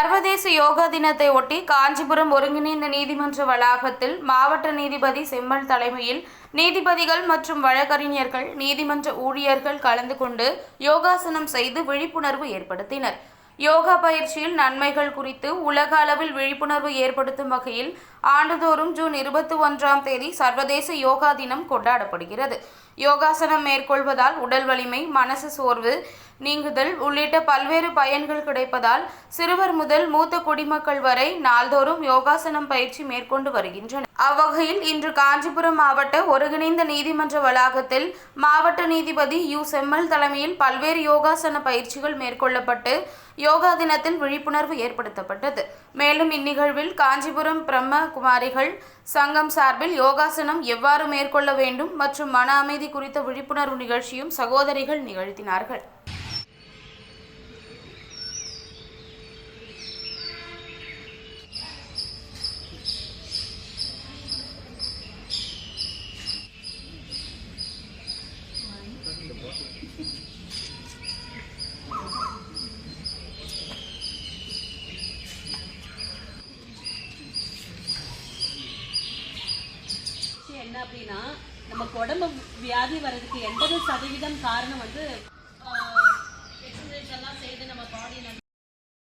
சர்வதேச யோகா தினத்தை ஒட்டி காஞ்சிபுரம் ஒருங்கிணைந்த நீதிமன்ற வளாகத்தில் மாவட்ட நீதிபதி செம்மல் தலைமையில் நீதிபதிகள் மற்றும் வழக்கறிஞர்கள் நீதிமன்ற ஊழியர்கள் கலந்து கொண்டு யோகாசனம் செய்து விழிப்புணர்வு ஏற்படுத்தினர். யோகா பயிற்சியில் நன்மைகள் குறித்து உலக அளவில் விழிப்புணர்வு ஏற்படுத்தும் வகையில் ஆண்டுதோறும் ஜூன் இருபத்தி ஒன்றாம் தேதி சர்வதேச யோகா தினம் கொண்டாடப்படுகிறது. யோகாசனம் மேற்கொள்வதால் உடல் வலிமை மனசு சோர்வு நீங்குதல் உள்ளிட்ட பல்வேறு பயன்கள் கிடைப்பதால் சிறுவர் முதல் மூத்த குடிமக்கள் வரை நாள்தோறும் யோகாசனம் பயிற்சி மேற்கொண்டு வருகின்றனர். அவ்வகையில் இன்று காஞ்சிபுரம் மாவட்ட ஒருங்கிணைந்த நீதிமன்ற வளாகத்தில் மாவட்ட நீதிபதி யு. செம்மல் தலைமையில் பல்வேறு யோகாசன பயிற்சிகள் மேற்கொள்ளப்பட்டு யோகா தினத்தில் விழிப்புணர்வு ஏற்படுத்தப்பட்டது. மேலும் இந்நிகழ்வில் காஞ்சிபுரம் பிரம்ம குமாரிகள் சங்கம் சார்பில் யோகாசனம் எவ்வாறு மேற்கொள்ள வேண்டும் மற்றும் மன அமைதி குறித்த விழிப்புணர்வு நிகழ்ச்சியும் சகோதரிகள் நிகழ்த்தினார்கள். என்ன அப்படின்னா நமக்கு உடம்பு வியாதி வர்றதுக்கு எண்பது சதவீதம் காரணம் வந்து